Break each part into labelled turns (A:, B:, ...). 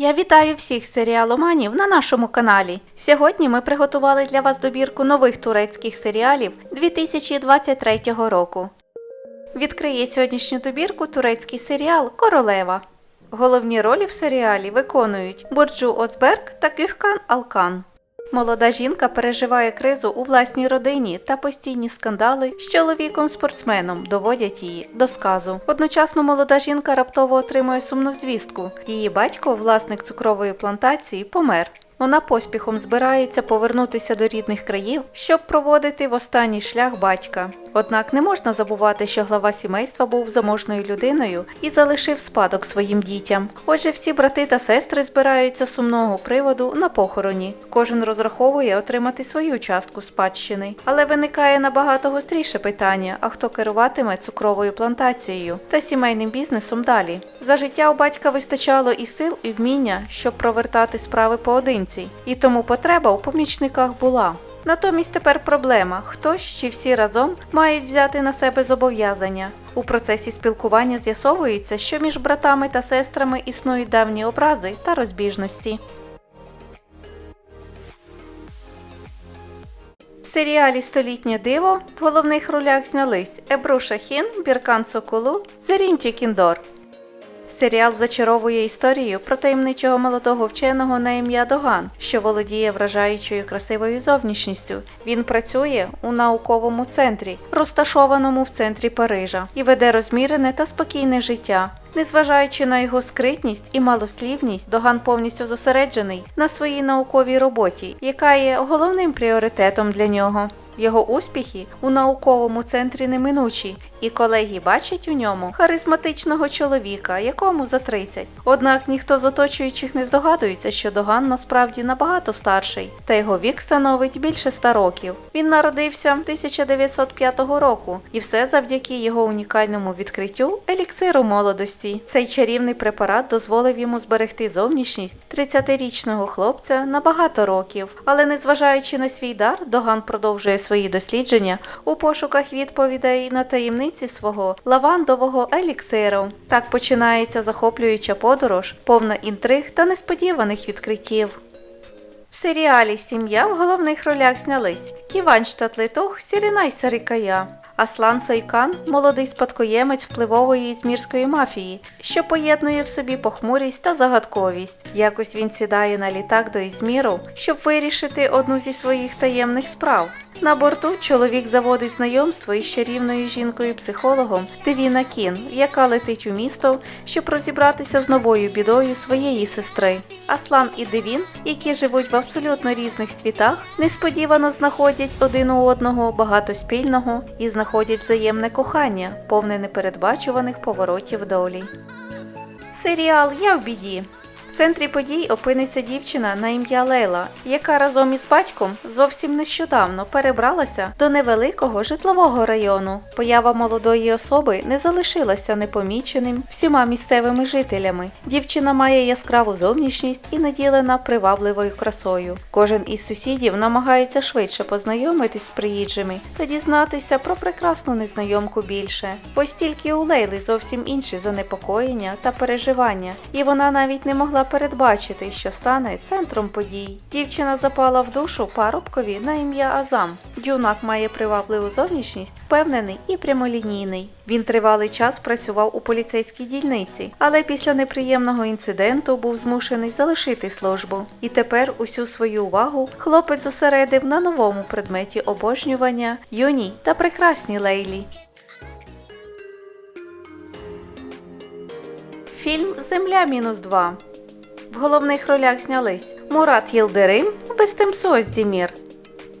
A: Я вітаю всіх серіаломанів на нашому каналі. Сьогодні ми приготували для вас добірку нових турецьких серіалів 2023 року. Відкриє сьогоднішню добірку турецький серіал Королева. Головні ролі в серіалі виконують Борджу Озберг та Кюхкан Алкан. Молода жінка переживає кризу у власній родині та постійні скандали з чоловіком-спортсменом доводять її до сказу. Одночасно молода жінка раптово отримує сумну звістку. Її батько, власник цукрової плантації, помер. Вона поспіхом збирається повернутися до рідних країв, щоб проводити в останній шлях батька. Однак не можна забувати, що глава сімейства був заможною людиною і залишив спадок своїм дітям. Отже, всі брати та сестри збираються сумного приводу на похороні. Кожен розраховує отримати свою частку спадщини, але виникає набагато гостріше питання: а хто керуватиме цукровою плантацією та сімейним бізнесом далі? За життя у батька вистачало і сил, і вміння, щоб провертати справи поодинці, і тому потреба у помічниках була. Натомість тепер проблема: хтось чи всі разом мають взяти на себе зобов'язання. У процесі спілкування з'ясовується, що між братами та сестрами існують давні образи та розбіжності. В серіалі Столітнє диво в головних ролях знялись Ебру Шахін, Біркан Соколу, Зерінті Кіндор. Серіал зачаровує історію про таємничого молодого вченого на ім'я Доган, що володіє вражаючою красивою зовнішністю. Він працює у науковому центрі, розташованому в центрі Парижа, і веде розмірене та спокійне життя. Незважаючи на його скритність і малослівність, Доган повністю зосереджений на своїй науковій роботі, яка є головним пріоритетом для нього. Його успіхи у науковому центрі неминучі, і колеги бачать у ньому харизматичного чоловіка, якому за 30. Однак ніхто з оточуючих не здогадується, що Доган насправді набагато старший, та його вік становить більше ста років. Він народився 1905 року, і все завдяки його унікальному відкриттю еліксиру молодості. Цей чарівний препарат дозволив йому зберегти зовнішність 30-річного хлопця на багато років. Але незважаючи на свій дар, Доган продовжує свої дослідження у пошуках відповідей на таємниці свого лавандового еліксиру. Так починається захоплююча подорож, повна інтриг та несподіваних відкриттів. В серіалі Сім'я в головних ролях знялись Ківан Штатлитух, Сірінай Сарикая. Аслан Сайкан молодий спадкоємець впливової ізмірської мафії, що поєднує в собі похмурість та загадковість. Якось він сідає на літак до Ізміру, щоб вирішити одну зі своїх таємних справ. На борту чоловік заводить знайомство із чарівною жінкою-психологом Девіна Кін, яка летить у місто, щоб розібратися з новою бідою своєї сестри. Аслан і Девін, які живуть в абсолютно різних світах, несподівано знаходять один у одного багато спільного і знаходять взаємне кохання, повне непередбачуваних поворотів долі. Серіал Я в біді. В центрі подій опиниться дівчина на ім'я Лейла, яка разом із батьком зовсім нещодавно перебралася до невеликого житлового району. Поява молодої особи не залишилася непоміченим всіма місцевими жителями. Дівчина має яскраву зовнішність і наділена привабливою красою. Кожен із сусідів намагається швидше познайомитись з приїжджими та дізнатися про прекрасну незнайомку більше. Ось тільки у Лейли зовсім інші занепокоєння та переживання, і вона навіть не могла передбачити, що стане центром подій. Дівчина запала в душу парубкові на ім'я Азам. Дюнак має привабливу зовнішність, впевнений і прямолінійний. Він тривалий час працював у поліцейській дільниці, але після неприємного інциденту був змушений залишити службу. І тепер усю свою увагу хлопець зосередив на новому предметі обожнювання юній та прекрасній Лейлі. Фільм Земля мінус 2 В головних ролях знялись Мурат Єлдерим, Бестемсо Оздімір.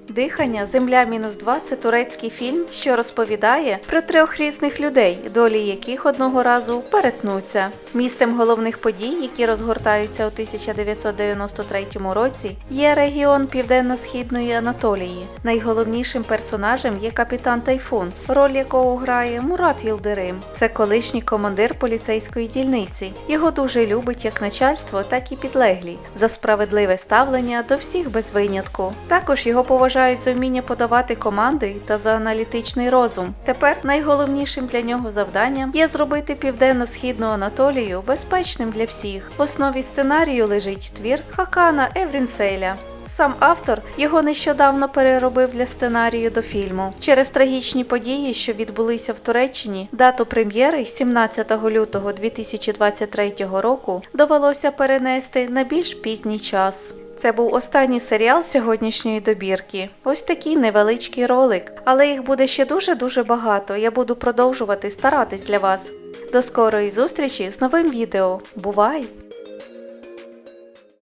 A: Дихання Земля мінус 2 це турецький фільм, що розповідає про трьох різних людей, долі яких одного разу перетнуться. Містом головних подій, які розгортаються у 1993 році, є регіон Південно-Східної Анатолії. Найголовнішим персонажем є капітан Тайфун, роль якого грає Мурат Єлдерим. Це колишній командир поліцейської дільниці. Його дуже любить як начальство, так і підлеглі за справедливе ставлення до всіх без винятку. Також його поважають за вміння подавати команди та за аналітичний розум. Тепер найголовнішим для нього завданням є зробити південно-східну Анатолію Монголією безпечним для всіх. В основі сценарію лежить твір Хакана Еврінцеля. Сам автор його нещодавно переробив для сценарію до фільму. Через трагічні події, що відбулися в Туреччині, дату прем'єри 17 лютого 2023 року довелося перенести на більш пізній час. Це був останній серіал сьогоднішньої добірки. Ось такий невеличкий ролик, але їх буде ще дуже дуже багато. Я буду продовжувати старатись для вас. До скорої зустрічі з новим відео. Бувай!